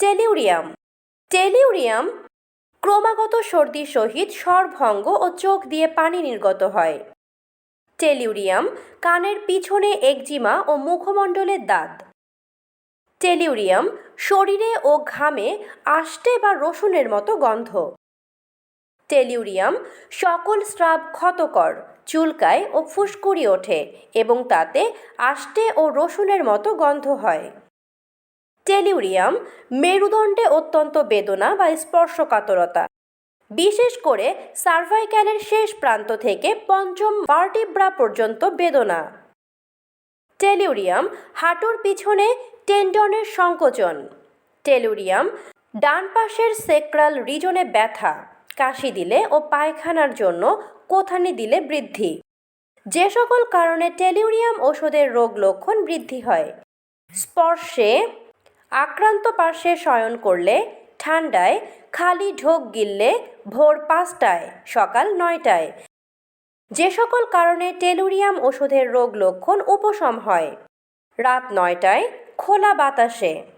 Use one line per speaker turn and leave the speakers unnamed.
টেলিউরিয়াম। টেলিউরিয়াম ক্রমাগত সর্দির সহিত স্বরভঙ্গ ও চোখ দিয়ে পানি নির্গত হয়। টেলিউরিয়াম কানের পিছনে একজিমা ও মুখমণ্ডলের দাঁত। টেলিউরিয়াম শরীরে ও ঘামে আষ্টে বা রসুনের মতো গন্ধ। টেলিউরিয়াম সকল স্রাব ক্ষতকর, চুলকায় ও ফুসকুড়ি ওঠে এবং তাতে আষ্টে ও রসুনের মতো গন্ধ হয়। টেলিউরিয়াম, মেরুদণ্ডে অত্যন্ত বেদনা বা স্পর্শকাতরতা। বিশেষ করে সার্ভাইক্যালের শেষ প্রান্ত থেকে পঞ্চম ভার্টিব্রা পর্যন্ত বেদনা। টেলিউরিয়াম, হাঁটুর পিছনে টেন্ডনের সংকোচন। টেলুরিয়াম ডান পাশের সেক্রাল রিজনে ব্যথা, কাশি দিলে ও পায়খানার জন্য কোথানি দিলে বৃদ্ধি। যে সকল কারণে টেলিউরিয়াম ওষুধের রোগ লক্ষণ বৃদ্ধি হয়। স্পর্শে আক্রান্ত পাশে শয়ন করলে, ঠান্ডায় খালি ঢোক গিললে ভোর পাঁচটায়, সকাল নয়টায়। যে সকল কারণে টেলুরিয়াম ওষুধের রোগ লক্ষণ উপশম হয়। রাত নয়টায় খোলা বাতাসে।